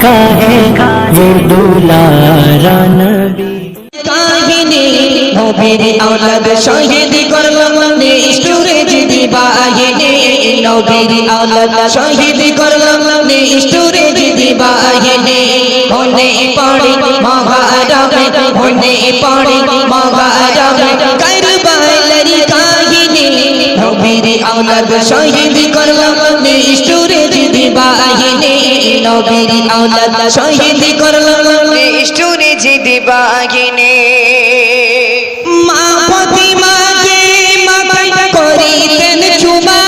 का है वो दुलारा नबी কাহিনী নবীর আওলাদ শহীদ করলাম নিষ্ঠুরে যদি বাহিনী নবীর আওলাদ শহীদ করলাম নিষ্ঠুরে যদি বাহিনী মনে পড়ে মহারবে মনে পড়ে মহারবে আওলাদ শহীদ করলাম নিষ্ঠুরে যদি বাহিনী নবীর আওলাদ শহীদ করলাম। নিষ্ঠুরে জিদি বাগিনে মা প্রতিমাকে মাথায় করিতেন চুমা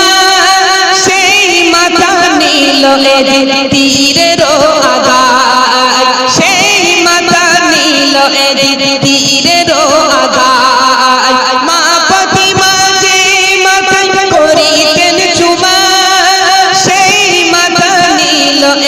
সেই মাথা নীল তীরের আগায় সেই মাথা নীল তীরের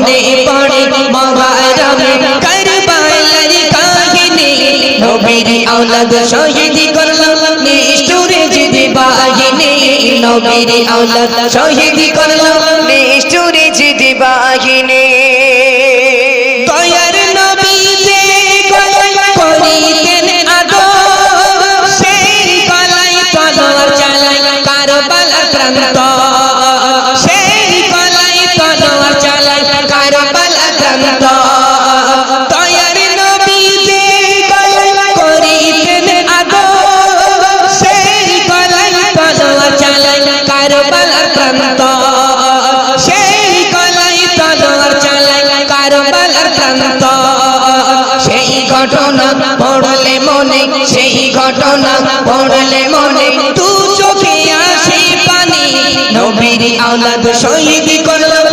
মহারামে মনে পড়ে कर কারবালার কাহিনী। নবীর আওলাদ শহীদ করলাম, নিষ্ঠুরে জিদি বাহিনী। নবীর আওলাদ শহীদ করলাম সেই ঘটনা পড়লে মনে, সেই ঘটনা পড়লে মনে। তু চোখে আসে পানি। নবীর আওলাদ শহীদ করল।